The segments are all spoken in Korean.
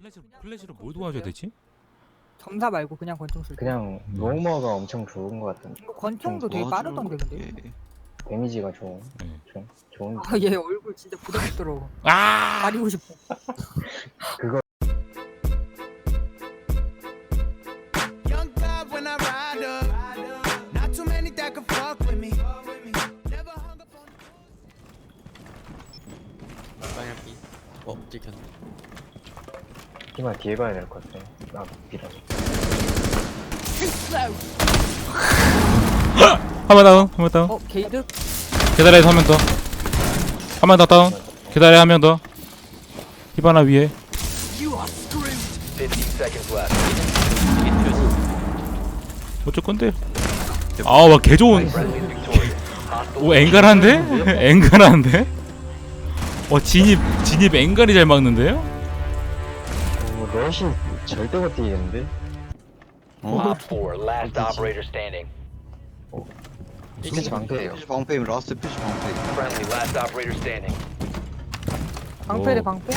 플래시로 플래시로 뭘 도와줘야 되지? 점사 말고 그냥 권총 쓸 때. 그냥 로머가 엄청 좋은 것 같은데 이거 권총도 되게 빠르던데 근데. 예. 데미지가 좋은 네. 좋은 좋은 아 얘 얼굴 진짜 부담스러워. 아! 가리고 싶어. Young God when I ride up. Not too many that can fuck with me. Never hung up on. 빨간빛 어 찍혔네 이만 뒤에 봐야 될 것 같아 나 비라서 한번 다운, 한 번 다운. 어 게이드? 계단에서 한 명 더. 한 명 더 다운. 계단에 한 명 더. 히바나 위에. 15 seconds left. 이게 느려지 어쩔 건데? 아, 와, 개 좋은. 오, 앵간한데? 앵간한데? 와, 진입, 진입 앵간이 잘 막는데요? 어, 넷이 절대 못 뛰겠는데 Op 4, last operator standing. 피치 방패예요 피시 방패임 라스트 피시 방패 Friendly, last operator standing. 방패래 오. 방패?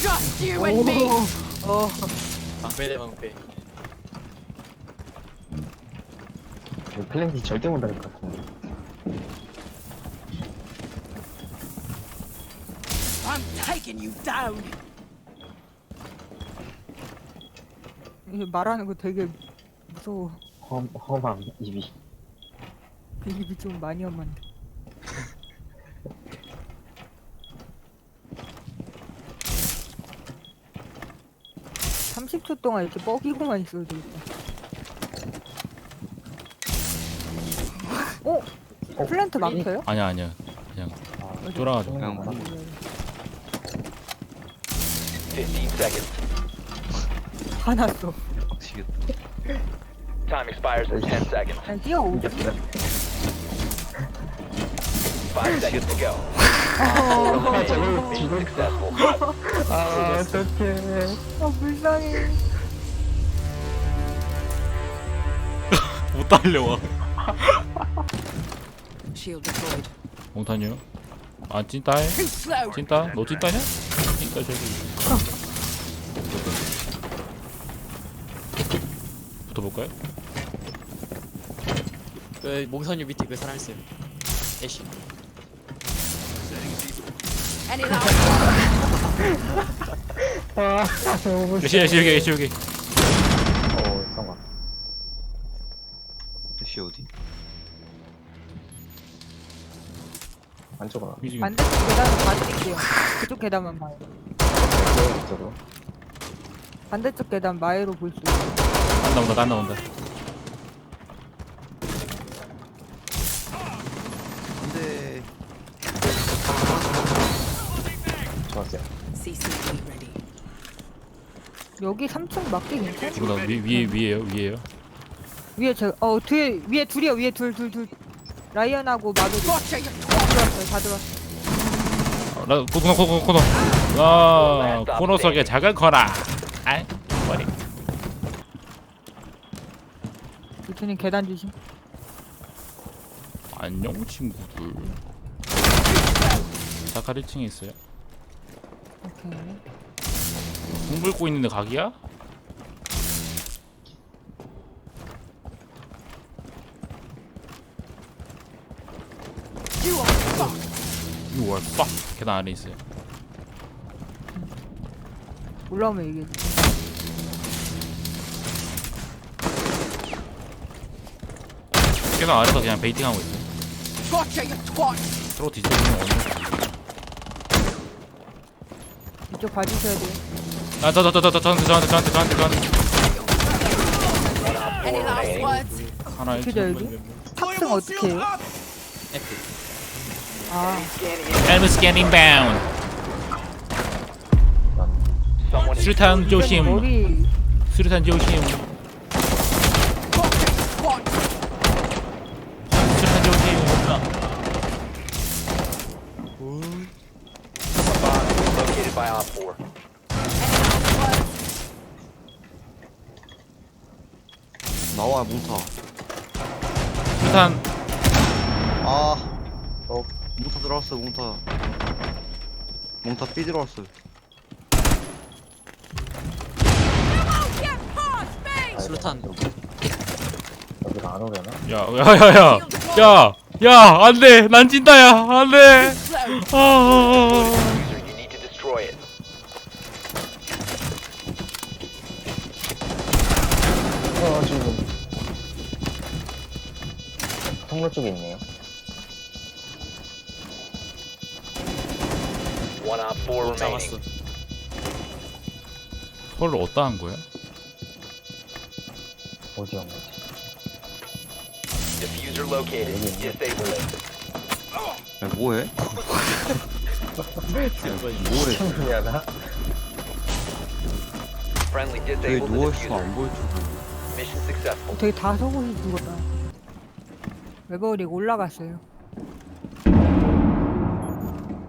Just you and me. 어 방패 대 방패 저 플랜티 절대 못할것 같은데 I'm taking you down. 이게 말하는 거 되게 무서워. 험, 험함 입이 입이 좀 많이 험한데. (30초) 동안 이렇게 뻐기고만 있어도 되겠다 어? 플랜트 막혀요? 아니야, 아니야. 그냥 쫄아가지고. 그냥 뭐. 15 seconds. 화났어 빡치겠다 Time expires in 10 seconds. 그냥 뛰어오죠 5 seconds to go. 아 저거 Mission 죽을 successful. 아 어떡해 아 불쌍해 못 달려와. Shield deployed. 몽타뉴. 아, 찐따해? Slow. 찐따? 너 찐따냐? 찐따 저기. 붙어볼까요? 그 몽선유 밑에 그 사람 있어요. 애쉬. 아 너무 애쉬, 애쉬 여기, 애쉬 여기. 어 성아 피시 어디? 안쪽으로. 반대쪽 계단은 봐드릴게요 그쪽 계단만 봐요. 이쪽으로. 반대쪽 계단 마에로 볼 수 있어요 안 나온다, 안 나온다. 안돼 좋았어요 CCTV ready. 여기 3층 맞기 괜찮아? 이거 나 위, 위에, 위에요, 위에요. 위에 저, 어, 뒤에, 위에 둘이야, 위에 둘, 둘, 둘. 라이언하고 you 다 들어왔어요, 다 들어왔어. 어, 나, 코너, 코너, 코너. 아, 코너 속에 작은 거라. 아이, 이트님 계단 주심. 안녕, 친구들. 자칼 1층에 있어요. 오케이. 궁 붉고 있는데 각이야? You are fucked. 6월 빡 계단 아래 있어요. 올라오면 얘기해. 계단 아래서 그냥 베이팅하고 twat. 서로 뒤집으면 어느. 이쪽 봐주셔야 돼요. 아, 저, 저, 저, 저, 저, 저한테, 저한테, 저한테, 저한테, 저한테. Any last words? 하나 그죠, 여기? 1층. 탑승 어떻게 해요? 아, 엘브 스캐닝 is 수류탄 조심. 머리. 수류탄 조심. Gotcha, you twat. 수류탄 조심. located by Op 4. Any last words? 나와 몽타 수류탄. 아 어? 몽타 들어왔어 몽타 몽타 삐 들어왔어 수류탄. 여기가 안 오려나? 야야야야 야! 야! 안 돼! 난 진다야! 안 돼! 아, 아, 아. User, you need to destroy it. 어 지금 통로 쪽에 있네요 One op four 못 remaining. 잡았어. 서로 어디다 한 거야? 어디 간 거지? Diffuser located. Disable it. 야, 뭐해? 뭐래? 미안하다 Friendly 여기 disabled the 누워있어 diffuser. 안 보여줘 Mission successful. 되게 다 속옷이 죽었다. 외버리 올라갔어요.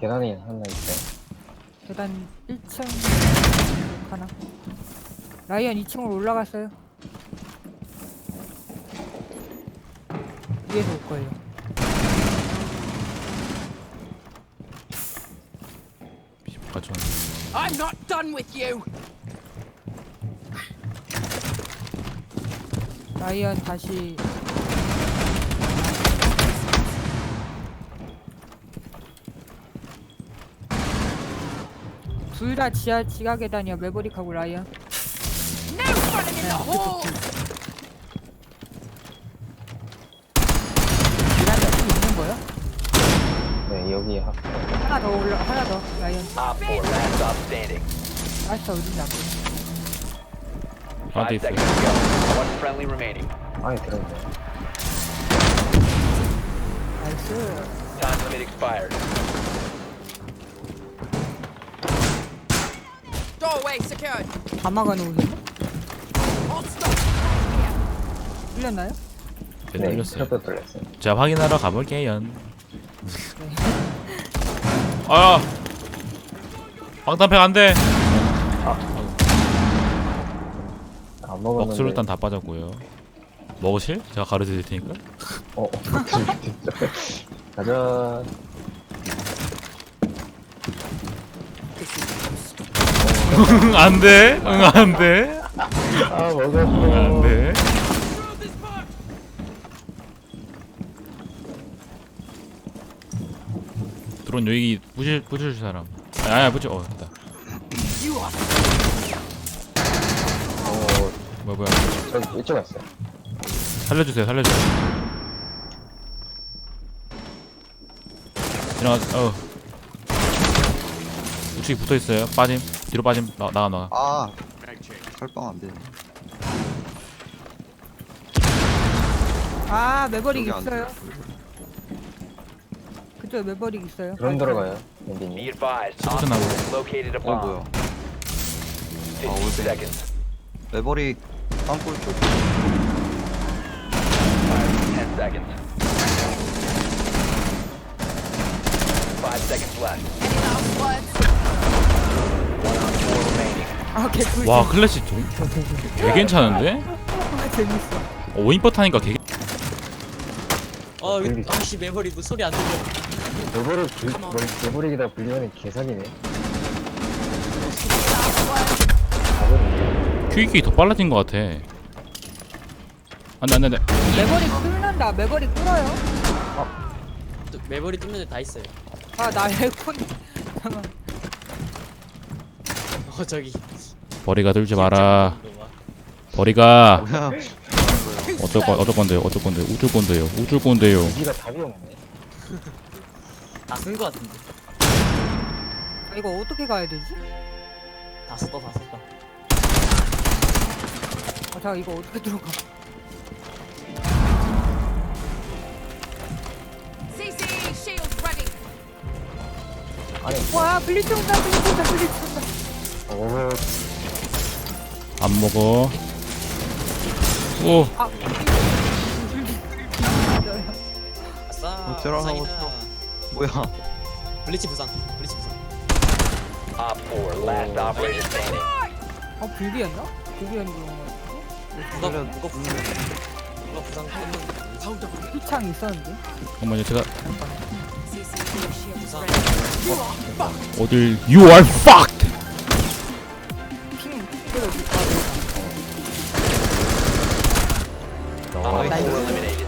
계단에 하나 있어요 계단 1층 하나. 라이언 2층으로 올라갔어요. 위에서 올 거예요. 가져 I'm not done with you. 라이언 다시 둘 다 지하 지하 계단이야 매버릭하고 라이언 No in the. 계단이 어디 있는 거야? 네 하, 하나 더 올라 하나 더 라이언 Op four last stop standing. 아스타 어딘지 안 보여 Five 있어 seconds to go. One friendly remaining. 안에 들어있네 나이스 Time limit expired. Doorway secured. 다 막아놓으네 Hostile. 뚫렸나요? 네, 네 뚫렸어요 뚫렸어요 자 확인하러 가볼게요 아! 방탄팩 안돼! 안 먹었는데 먹수류탄 다 빠졌고요 먹으실? 제가 가르쳐드릴 테니까 어, 어 진짜 가자 응 안돼! 응 안돼! 아 먹었어 응 안돼! 드론 여기 부실 부실 사람. 아니 아니 부실 어 됐다. 어 뭐야 뭐야? 저기 이쪽 왔어요? 살려주세요 살려주세요. 지나가 어. 우측이 붙어 있어요. 빠짐. 뒤로 빠짐. 나, 나가 나가 아 설방 안 되네. 아 여기 안 있어요 그쪽에 매버릭 있어요 드론 들어가요 Be 랜디님 advised. Op Something four else. has located a 어 bomb. 뭐야 15 아, seconds. 레버리 땅굴 쪽 10 seconds. 5 seconds left. Any last words? One on four remaining. 아 개꿀 와 클래식 좀 개 괜찮은데? 아, 재밌어 어, 오인퍼 타니까 개 아, 왜, 아씨 메모리 뭐 소리 안 들려. 돌보를 불 돌보리기다 불리면 개사기네. 가거든요 큐익이 더 빨라진 것 같아. 안돼 안돼 안돼. 매버릭 뚫는다. 매버릭 뚫어요. 또 메모리 뚫는 데다 있어요. 아나 에어컨. 잠깐 어 저기. 버리가 들지 마라. 버리가. 뭐야? 어쩔 거 어쩔 건데요? 어쩔 건데 요? 우줄 건데요? 우줄 건데요? 여기가 답이 없네 다 쓴 거 같은데. 아, 이거 어떻게 가야 되지? 다 썼다 다 썼다. 아 잠깐 이거 어떻게 들어가 CC shields ready. 아니 와 블리츠 온다 블리츠 온다 블리츠 온다 어안 먹어 오아 아싸. 어쩌라고 부상이다. 뭐야 블리치 부상. 블리치 부상. Op four last operator standing. 어 불비였나? 불비였는 거 누가 누가 부상? 누가 부상 했는데? 피창 있었는데 잠깐만요 제가 부상. 어딜 You are fucked 핑 때려줄까 Op 4 eliminated.